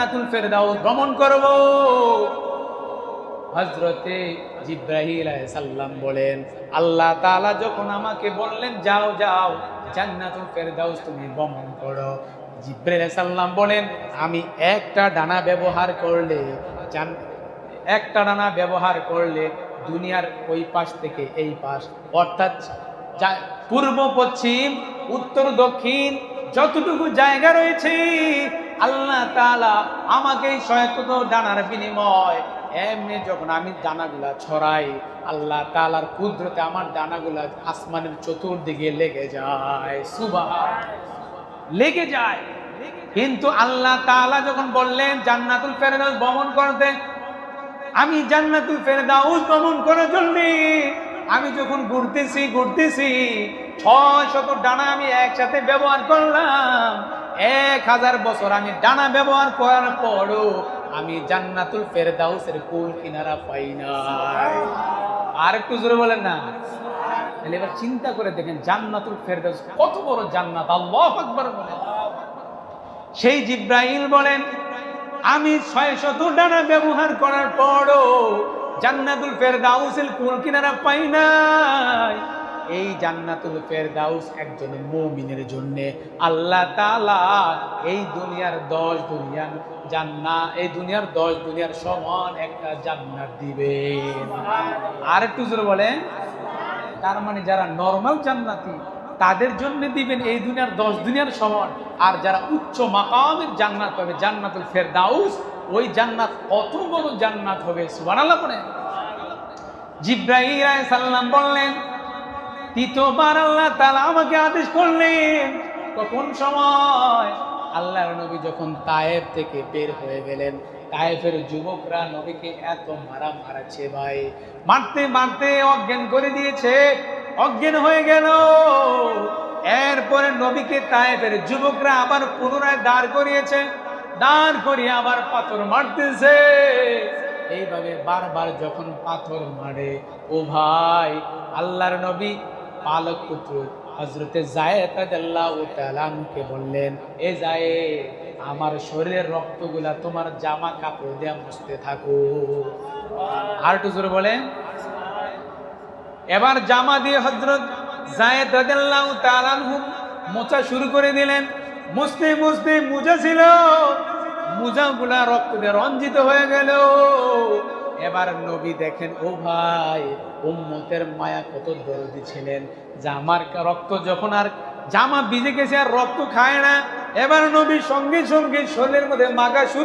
জান্নাতুল ফেরদাউস ভ্রমণ করব। হজরতে জিব্রাহিল সাল্লাম বলেন, আল্লাহ তাআলা যখন আমাকে বললেন, যাও যাও, জান্নাতুল ফেরদাউস তুমি ভ্রমণ করো। জিব্রাইল সাল্লাম বলেন, আমি একটা ডানা ব্যবহার করলে একটা ডানা ব্যবহার করলে দুনিয়ার ওই পাশ থেকে এই পাশ, অর্থাৎ পূর্ব, পশ্চিম, উত্তর, দক্ষিণ যতটুকু জায়গা রয়েছে, আল্লাহ তালা আমাকে শয়তত ডানার বিনিময়। এমনি যখন আমি ডানাগুলা ছড়াই, আল্লাহ তালার কুদরতে আমার ডানাগুলা আসমানের চতুর্দিকে লেগে যায়। সুবাহ লেগে যায়। কিন্তু আল্লাহ তালা যখন বললেন, জান্নাতুল ফেরদাউস ভ্রমণ করতে, আমি জান্নাতুল ফেরদাউস ভ্রমণ করার জন্যে, আমি যখন ঘুরতেছি ঘুরতেছি ছয় শত ডানা আমি একসাথে ব্যবহার করলাম। এক হাজার বছর আমি ডানা ব্যবহার করার পরও আমি জান্নাতুল ফেরদাউসের কুল কিনারা পাই নাই। আর একটু জোরে বলেন না। তাহলে এবার চিন্তা করে দেখেন, জান্নাতুল ফেরদাউস কত বড় জান্নাত, আল্লাহ আকবার বলেন। সেই জিব্রাইল বলেন, আমি ছয় শত ডানা ব্যবহার করার পরও জান্নাতুল ফেরদাউসের কুল কিনারা পাই নাই। এই জান্নাতুল ফেরদাউস একজন মৌমিনের জন্য। আল্লাহ তালা এই দুনিয়ার দশ দুনিয়ার জান্না এই দুনিয়ার দশ দুনিয়ার সমান একটা জান্নাত দিবেন আর একটু জোরে বলেন। তার মানে যারা নর্মাল জান্নাতি তাদের জন্য দিবেন এই দুনিয়ার দশ দুনিয়ার সমান। আর যারা উচ্চ মাকামের জান্নাত পাবে জান্নাতুল ফেরদাউস ওই জান্নাত কত বড় জান্নাত হবে? সুবহানাল্লাহ পড়ে জিব্রাহিম সাল্লাম বললেন তৃতীয়বার আল্লাহ তাআলা আমাকে আদেশ করলেন কখন সময় আল্লাহর নবী যখন তায়েব থেকে বের হয়ে গেলেন তায়েফের যুবকরা নবীকে এত মারা মারাচ্ছে ভাই। মারতে মারতে অজ্ঞান করে দিয়েছে, অজ্ঞান হয়ে গেল। এরপরে নবীকে তায়েফের যুবকরা আবার পুনরায় দাঁড় করিয়েছে, দাঁড় করিয়ে আবার পাথর মারতেছে। এইভাবে বারবার যখন পাথর মারে, ও ভাই, আল্লাহর নবী পালক পুত্র হজরতে জায়েদ আনহুকে বললেন, এ জায়েদ আমার শরীরের রক্তগুলা তোমার জামা কাপড় দিয়ে মুছতে থাকো। আর একটু জোরে বলেন। এবার জামা দিয়ে হজরত জায়েদ আনহু মোছা শুরু করে দিলেন। মুছতে মুছতে মুজা ছিল। মুজাগুলা রক্ত দিয়ে রঞ্জিত হয়ে গেল। এবার নবী দেখেন, ও ভাই, উম্মতের মায়া কত দরদি ছিলেন। জামার রক্ত যখন আর জামা ভিজে গেছে আর রক্ত খায় না, এবার নবী সঙ্গে সঙ্গে শরীরের মধ্যে মাগা শুরু